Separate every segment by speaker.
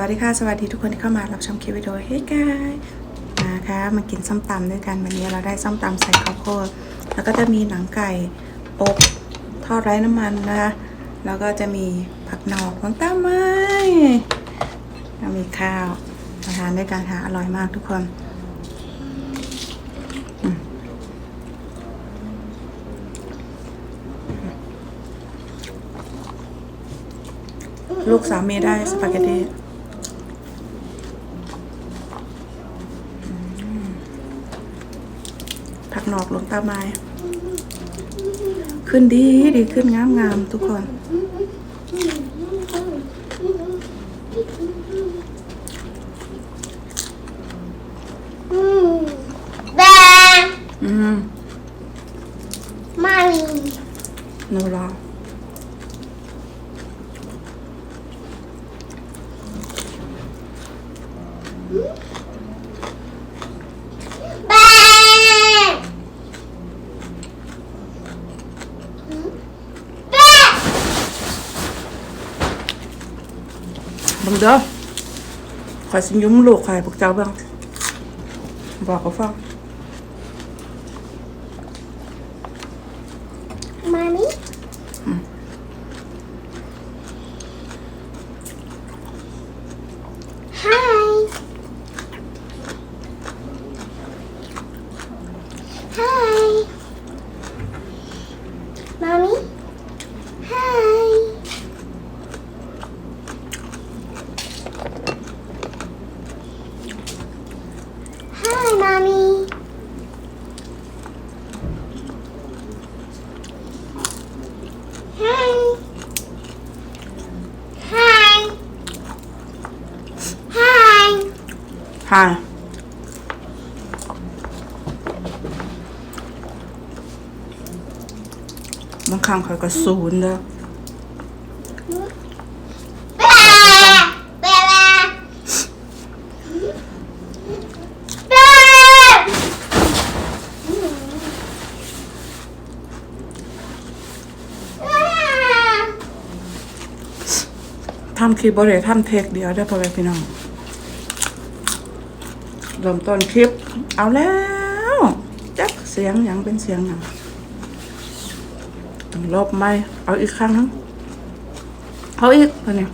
Speaker 1: วัสดีค่ะ สวัสดีทุกคนที่เข้ามารับชมคลิปวิดีโอเฮ้ยกายนะคะมากินส้มตำด้วยกันวันนี้เราได้ส้มตำใส่ข้าวโพดแล้วก็จะมีหนังไก่อบทอดไร้น้ำมันนะคะแล้วก็จะมีผักหนอกของต้าไม้แล้วมีข้าวมาทานด้วยกันค่ะอร่อยมากทุกคนลูกสามีได้สปาเกตตี้ ผัก หนอกหลวงตาไม้ขึ้นดีดีขึ้นงามงามทุกคน
Speaker 2: อืมแบง
Speaker 1: อืม
Speaker 2: มามี
Speaker 1: หนูรอ
Speaker 2: แบงแบง
Speaker 1: บังเด้อคอยสิยุ้มลูกคอยพวกเจ้าบ้างบอกเขาฟัง
Speaker 2: มามีฮายฮายมามีฮายฮายมามี Hi. Hi. Hi.
Speaker 1: ค่ะบางครั้งคอยก็ศูนย์เด้อ
Speaker 2: Bè. Bè bè. Bè.
Speaker 1: ทำคลิปบริทำเทคเดียวได้พอแม่พี่น้อง ริ่มต้นคลิป เอาแล้วจักเสียงยังเป็นเสียงยังต้องลบไหมเอาอีกครั้งนึงเอาอีกตัวนี้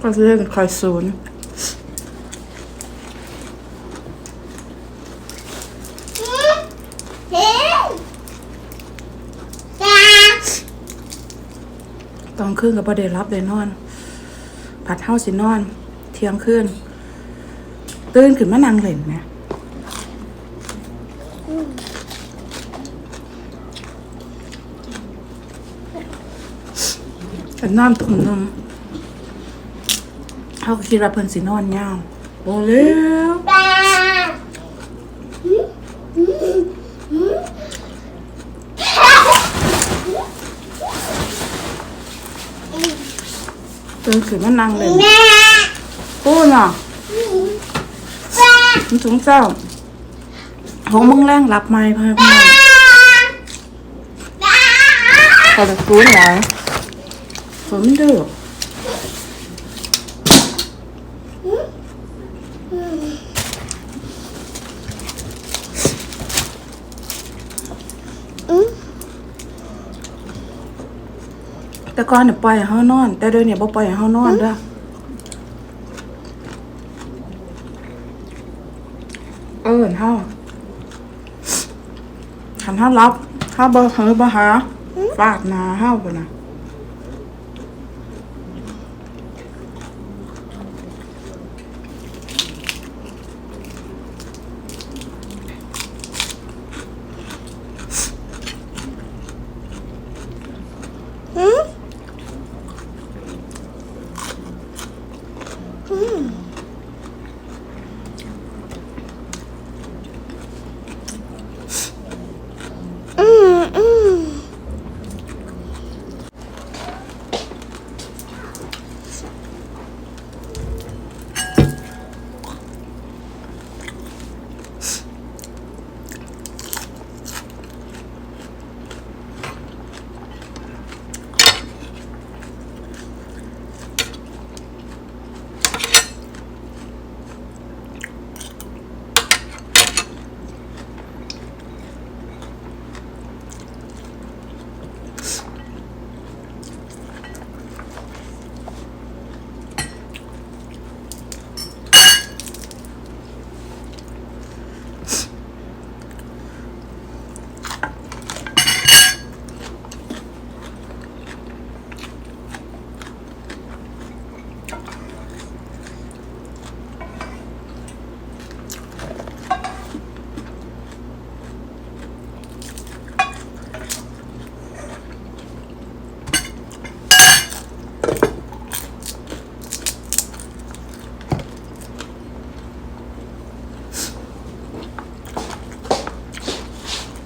Speaker 1: ก็จะเล่นคอยศูนย์ ตอนคืนก็บ่ได้รับได้นอน ผัดเฮาสินอน เที่ยงคืนตื่นขึ้นมานั่งเล่นแหมแต่นอนตุ่มนึงเฮาคิดว่าเพิ่นสินอนยาวบ่แล้วตื่น ขึ้นมานั่งเล่นปูเนาะมันถึงเจ้าหงมึงแรงรับไม่พ่อพี่น้องพอจะฟูนหลายฝนเด้อ แต่ก่อนเนี่ยปล่อยให้เฮานอน แต่เดี๋ยวนี้บ่ปล่อยให้เฮานอนเด้อเอิ้นเฮาคันเฮารับเฮาบ่เฮาบ่หาฟาดหน้าเฮาพุ่นน่ะ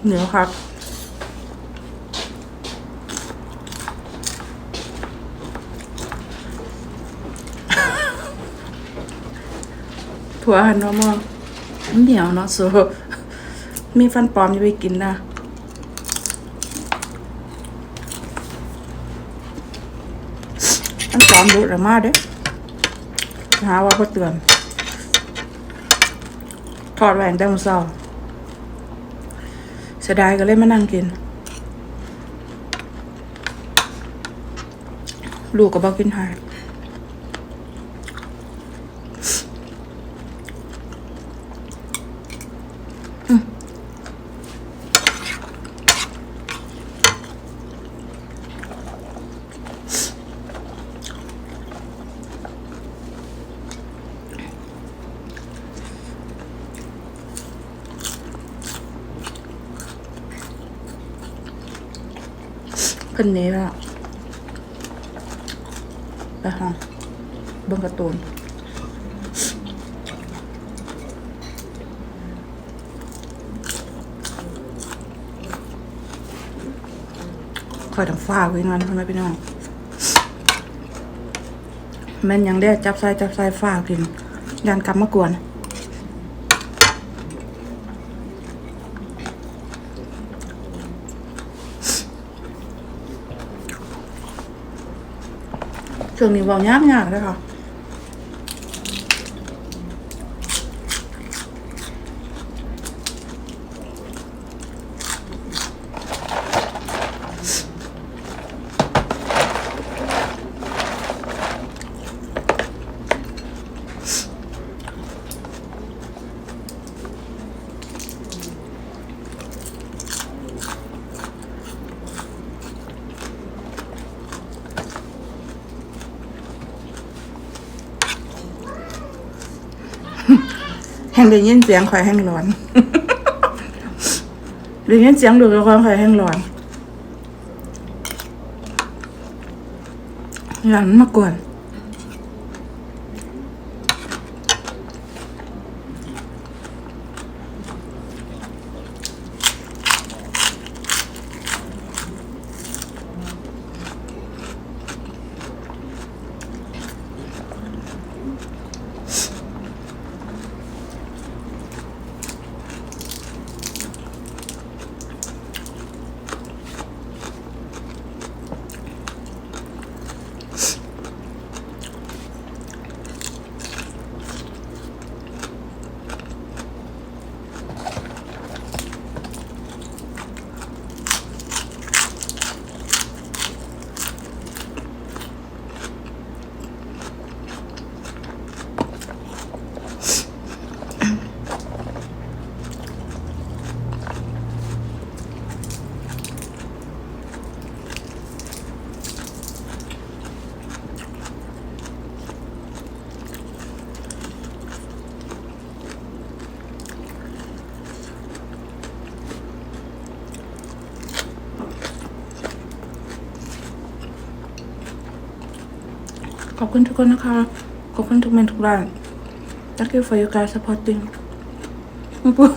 Speaker 1: เหนียวครับถั่วหันนาะมออันเหนียวเนาะโซมีฟันปลอมจะไปกินนะฟันปลอมดุระมาเด้หาว่าก็เตือนถอดแหวนแต่มื้อเช้า เสียดายก็เลยมานั่งกิน ลูกก็บอกกินหาย เพิ่นนี้แล้วไปห้องเบิ่งการ์ตูนคอยทำฟ้าไว้งานพ่อแม่พี่น้องแม่นยังได้จับใส่จับใส่ฟ้ากินยันกลับมากวน รื่องนี้เบายากยากเลยค่ะ งได้ยินเสียงคอยแห้งร้อนได้ยินเสียงดูดความคอยแห้งร้อนอย่ามันมากกว่า อบคุณทุกคนนะคะ ขอบคุณทุกเมนทุกร้าน Thank you for your guys supporting ปุ๊บ